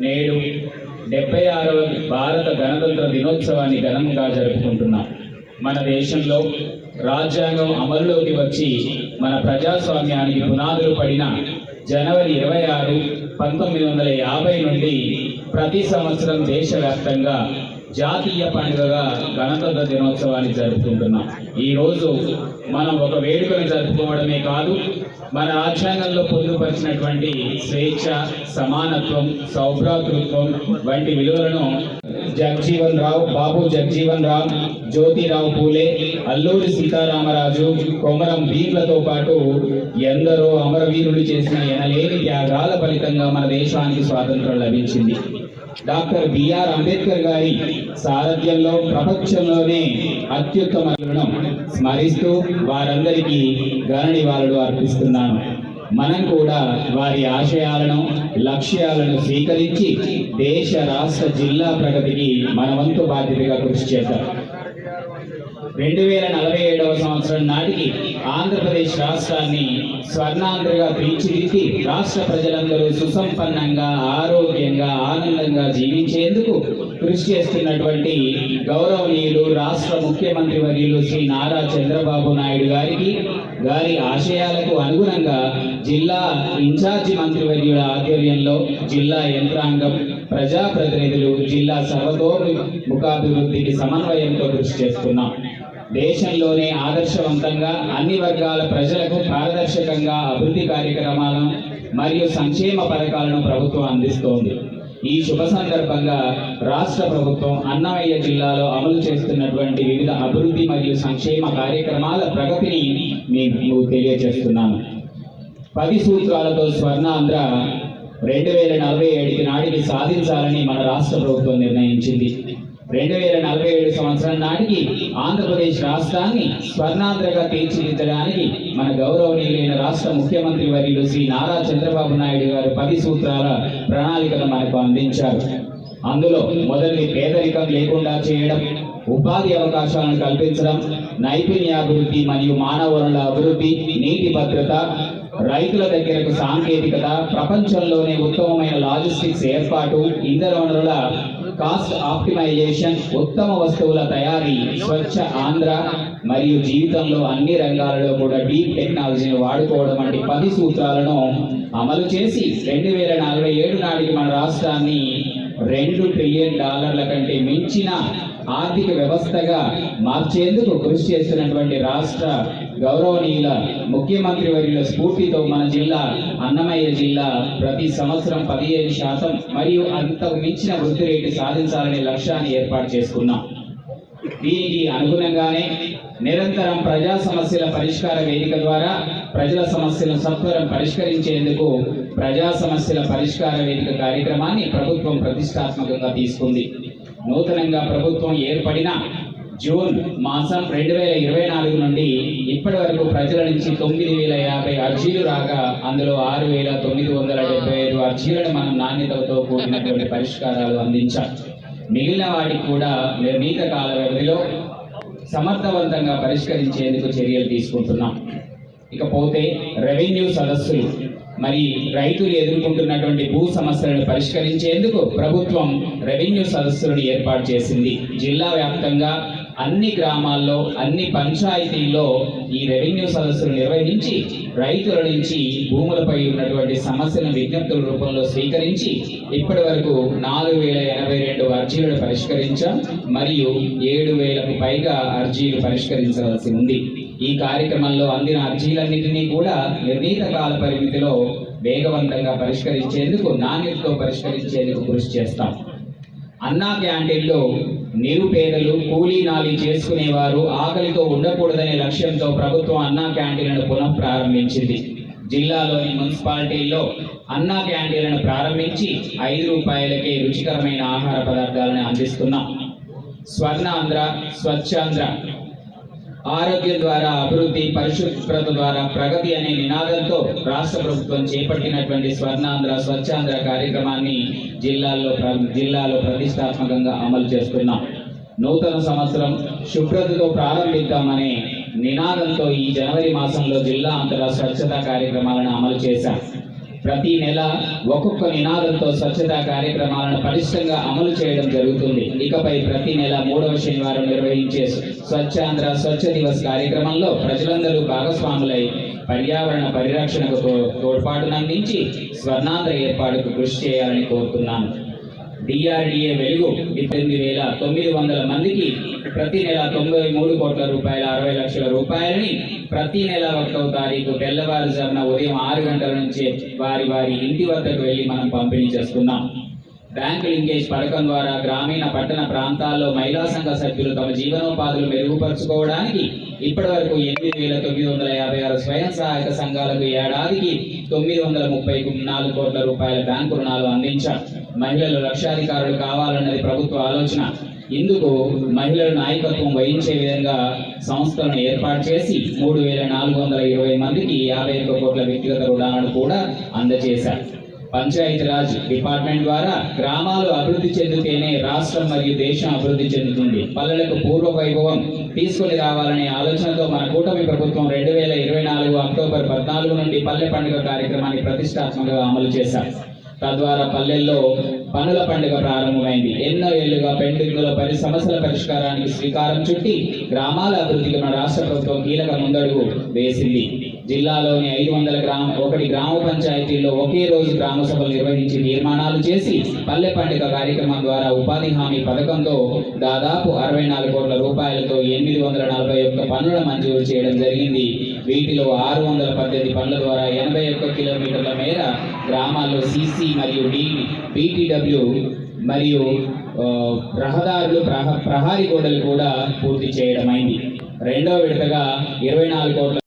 నేడు డెబ్బై ఆరవ భారత గణతంత్ర దినోత్సవాన్ని ఘనంగా జరుపుకుంటున్నాం. మన దేశంలో రాజ్యాంగం అమలులోకి వచ్చి మన ప్రజాస్వామ్యానికి పునాదులు పడిన జనవరి ఇరవై ఆరు పంతొమ్మిది వందల యాభై నుండి ప్రతి సంవత్సరం దేశవ్యాప్తంగా జాతీయ పండుగగా గణతంత్ర దినోత్సవాన్ని జరుపుకుంటున్నాం. ఈరోజు మనం ఒక వేడుకను జరుపుకోవడమే కాదు మన రాజ్యాంగంలో పొందుపరిచినటువంటి స్వేచ్ఛ సమానత్వం సౌభ్రాతృత్వం వంటి విలువలను జగ్జీవన్ రావు బాబు జగజీవన్ రావు జ్యోతిరావు పూలే అల్లూరి సీతారామరాజు కొమరం వీరులతో పాటు ఎందరో అమరవీరులు చేసిన ఎనలేని త్యాగాల ఫలితంగా మన దేశానికి స్వాతంత్రం లభించింది. డాక్టర్ బిఆర్ అంబేద్కర్ గారి సారథ్యంలో ప్రపంచంలోనే అత్యుత్తమ స్మరిస్తూ వారందరికీ ఘన నివాళులు అర్పిస్తున్నాను. మనం కూడా వారి ఆశయాలను లక్ష్యాలను స్వీకరించి దేశ రాష్ట్ర జిల్లా ప్రగతికి మన వంతు బాధ్యతగా కృషి చేద్దాం. రెండు వేల నలభై ఏడవ సంవత్సరం నాటికి ఆంధ్రప్రదేశ్ రాష్ట్రాన్ని స్వర్ణాంధ్రగా తీర్చిదిద్ది రాష్ట్ర ప్రజలందరూ సుసంపన్నంగా ఆరోగ్యంగా ఆనందంగా జీవించేందుకు కృషి చేస్తున్నటువంటి గౌరవనీయులు రాష్ట్ర ముఖ్యమంత్రి వర్యులు శ్రీ నారా చంద్రబాబు నాయుడు గారికి గారి ఆశయాలకు అనుగుణంగా జిల్లా ఇన్ఛార్జి మంత్రివర్యుల ఆధ్వర్యంలో జిల్లా యంత్రాంగం ప్రజాప్రతినిధులు జిల్లా సర్వతోముఖాభివృద్ధికి సమన్వయంతో కృషి చేస్తున్నాం. దేశంలోనే ఆదర్శవంతంగా అన్ని వర్గాల ప్రజలకు పారదర్శకంగా అభివృద్ధి కార్యక్రమాలను మరియు సంక్షేమ పథకాలను ప్రభుత్వం అందిస్తోంది. ఈ శుభ సందర్భంగా రాష్ట్ర ప్రభుత్వం అన్నమయ్య జిల్లాలో అమలు చేస్తున్నటువంటి వివిధ అభివృద్ధి మరియు సంక్షేమ కార్యక్రమాల ప్రగతిని మీకు తెలియజేస్తున్నాను. పది సూత్రాలతో స్వర్ణాంధ్ర రెండు వేల నలభై ఏడుకి నాటికి సాధించాలని మన రాష్ట్ర ప్రభుత్వం నిర్ణయించింది. రెండు వేల నలభై ఏడు సంవత్సరం నాటికి ఆంధ్రప్రదేశ్ రాష్ట్రాన్ని స్వర్ణాంధ్రగా తీర్చిదిద్దడానికి మన గౌరవనీయులైన రాష్ట్ర ముఖ్యమంత్రి వర్యులు శ్రీ నారా చంద్రబాబు నాయుడు గారు పది సూత్రాల ప్రణాళికను మనకు అందించారు. అందులో మొదటి పేదరికం లేకుండా చేయడం ఉపాధి అవకాశాలను కల్పించడం నైపుణ్యాభివృద్ధి మరియు మానవ వనరుల అభివృద్ధి నీటి భద్రత రైతుల దగ్గరకు సాంకేతికత ప్రపంచంలోనే ఉత్తమమైన లాజిస్టిక్స్ ఏర్పాటు ఇంధన వనరుల కాస్ట్ ఆప్టిమైజేషన్ ఉత్తమ వస్తువుల తయారీ స్వచ్ఛ ఆంధ్ర మరియు జీవితంలో అన్ని రంగాలలో కూడా డీప్ టెక్నాలజీని వాడుకోవడం వంటి పది సూత్రాలను అమలు చేసి రెండు వేల నలభై ఏడు నాటికి మన రాష్ట్రాన్ని రెండు ట్రిలియన్ డాలర్ల కంటే మించిన ఆర్థిక వ్యవస్థగా మార్చేందుకు కృషి చేస్తున్నటువంటి రాష్ట్ర గౌరవనీయుల ముఖ్యమంత్రి వర్యుల స్ఫూర్తితో మన జిల్లా అన్నమయ్య జిల్లా ప్రతి సంవత్సరం పదిహేను శాతం మరియు అంతకు మించిన వృద్ధి రేటు సాధించాలనే లక్ష్యాన్ని ఏర్పాటు చేసుకున్నాం. దీనికి అనుగుణంగానే నిరంతరం ప్రజా సమస్యల పరిష్కార వేదిక ద్వారా ప్రజల సమస్యలను సత్వరం పరిష్కరించేందుకు ప్రజా సమస్యల పరిష్కార వేదిక కార్యక్రమాన్ని ప్రభుత్వం ప్రతిష్టాత్మకంగా తీసుకుంది. నూతనంగా ప్రభుత్వం ఏర్పడిన జూన్ మాసం రెండు వేల ఇరవై నాలుగు నుండి ఇప్పటి వరకు ప్రజల నుంచి తొమ్మిది వేల యాభై అర్జీలు రాగా అందులో ఆరు వేల తొమ్మిది వందల డెబ్బై ఐదు అర్జీలను మనం నాణ్యతతో కూడినటువంటి పరిష్కారాలు అందించాం. మిగిలిన వాటికి కూడా నిర్ణీత కాల వ్యవధిలో సమర్థవంతంగా పరిష్కరించేందుకు చర్యలు తీసుకుంటున్నాం. ఇకపోతే రెవెన్యూ సదస్సులు మరి రైతులు ఎదుర్కొంటున్నటువంటి భూ సమస్యలను పరిష్కరించేందుకు ప్రభుత్వం రెవెన్యూ సదస్సులను ఏర్పాటు చేసింది. జిల్లా వ్యాప్తంగా అన్ని గ్రామాల్లో అన్ని పంచాయతీల్లో ఈ రెవెన్యూ సదస్సులు నిర్వహించి రైతుల నుంచి భూములపై ఉన్నటువంటి సమస్యను విజ్ఞప్తుల రూపంలో స్వీకరించి ఇప్పటి వరకు నాలుగు వేల ఎనభై రెండు అర్జీలను పరిష్కరించాం. మరియు ఏడు వేలకు పైగా అర్జీలు పరిష్కరించవలసి ఉంది. ఈ కార్యక్రమంలో అందిన అర్జీలన్నింటినీ కూడా నిర్ణీత కాల పరిమితిలో వేగవంతంగా పరిష్కరించేందుకు నాణ్యతతో పరిష్కరించేందుకు కృషి చేస్తాం. అన్నా క్యాంటీన్లో నిరుపేదలు కూలీ నాలి చేసుకునేవారు ఆకలితో ఉండకూడదనే లక్ష్యంతో ప్రభుత్వం అన్నా క్యాంటీన్లను పునః ప్రారంభించింది. జిల్లాలోని మున్సిపాలిటీల్లో అన్నా క్యాంటీన్లను ప్రారంభించి ఐదు రూపాయలకే రుచికరమైన ఆహార పదార్థాలను అందిస్తున్నాం. స్వర్ణాంధ్ర స్వచ్ఛాంధ్ర ఆరోగ్యం ద్వారా అభివృద్ధి పరిశుభ్రత ద్వారా ప్రగతి అనే నినాదంతో రాష్ట్ర ప్రభుత్వం చేపట్టినటువంటి స్వర్ణాంధ్ర స్వచ్ఛాంధ్ర కార్యక్రమాన్ని జిల్లాల్లో ప్ర- జిల్లాలో ప్రతిష్టాత్మకంగా అమలు చేస్తున్నాం. నూతన సంవత్సరం శుభ్రతతో ప్రారంభిద్దామనే నినాదంతో ఈ జనవరి మాసంలో జిల్లా అంతటా స్వచ్ఛతా కార్యక్రమాలను అమలు చేశాం. ప్రతి నెల ఒక్కొక్క నినాదంతో స్వచ్ఛతా కార్యక్రమాలను పటిష్టంగా అమలు చేయడం జరుగుతుంది. ఇకపై ప్రతి నెల మూడవ శనివారం నిర్వహించే స్వచ్ఛాంధ్ర స్వచ్ఛ దివస్ కార్యక్రమంలో ప్రజలందరూ భాగస్వాములై పర్యావరణ పరిరక్షణకు తో- తోడ్పాటునందించి స్వర్ణాంధ్ర ఏర్పాటుకు కృషి చేయాలని కోరుతున్నాను. డిఆర్డిఏ వెలుగు ఎనిమిది వేల తొమ్మిది వందల మందికి ప్రతి నెల తొంభై మూడు కోట్ల రూపాయల అరవై లక్షల రూపాయలని ప్రతి నెల ఒకటవ తారీఖు తెల్లవారుజామున ఉదయం ఆరు గంటల నుంచే వారి వారి ఇంటి వద్దకు వెళ్ళి మనం పంపిణీ చేస్తున్నాం. బ్యాంక్ లింకేజ్ పథకం ద్వారా గ్రామీణ పట్టణ ప్రాంతాల్లో మహిళా సంఘ సభ్యులు తమ జీవనోపాధులు మెరుగుపరుచుకోవడానికి ఇప్పటి వరకు ఎనిమిది వేల తొమ్మిది వందల యాభై ఆరు స్వయం సహాయక సంఘాలకు ఏడాదికి తొమ్మిది వందల ముప్పై నాలుగు కోట్ల రూపాయల బ్యాంకు రుణాలు అందించారు మహిళలు లక్షాధికారులు కావాలన్నది ప్రభుత్వ ఆలోచన. ఇందుకు మహిళల నాయకత్వం వహించే విధంగా సంస్థలను ఏర్పాటు చేసి మూడు వేల నాలుగు వందల ఇరవై మందికి యాభై ఒక్క కోట్ల వ్యక్తిగత రుణాలను కూడా అందజేశారు. పంచాయతీరాజ్ డిపార్ట్మెంట్ ద్వారా గ్రామాలు అభివృద్ధి చెందితేనే రాష్ట్రం మరియు దేశం అభివృద్ధి చెందుతుంది. పల్లెలకు పూర్వ వైభవం తీసుకొని రావాలనే ఆలోచనతో మన కూటమి ప్రభుత్వం రెండు వేల ఇరవై నాలుగు అక్టోబర్ పద్నాలుగు నుండి పల్లె పండుగ కార్యక్రమాన్ని ప్రతిష్టాత్మకంగా అమలు చేశారు తద్వారా పల్లెల్లో పనుల పండుగ ప్రారంభమైంది. ఎన్నో ఏళ్ళుగా పెండింగుల పరి సమస్యల పరిష్కారానికి శ్రీకారం చుట్టి గ్రామాల అభివృద్ధికి మన రాష్ట్ర ప్రభుత్వం కీలక ముందడుగు వేసింది. జిల్లాలోని ఐదు వందల గ్రామ ఒకటి గ్రామ పంచాయతీల్లో ఒకే రోజు గ్రామ సభలు నిర్వహించి తీర్మానాలు చేసి పల్లె పండుగ కార్యక్రమం ద్వారా ఉపాధి హామీ పథకంతో దాదాపు అరవై నాలుగు కోట్ల రూపాయలతో ఎనిమిది వందల నలభై ఒక్క పనుల మంజూరు చేయడం జరిగింది. వీటిలో ఆరు వందల పద్దెనిమిది పనుల ద్వారా ఎనభై ఒక్క కిలోమీటర్ల మేర గ్రామాల్లో సిసి మరియు డి బీటీడబ్ల్యూ మరియు రహదారులు ప్రహ ప్రహారీ గోడలు కూడా పూర్తి చేయడమైంది. రెండో విడతగా ఇరవై నాలుగు కోట్ల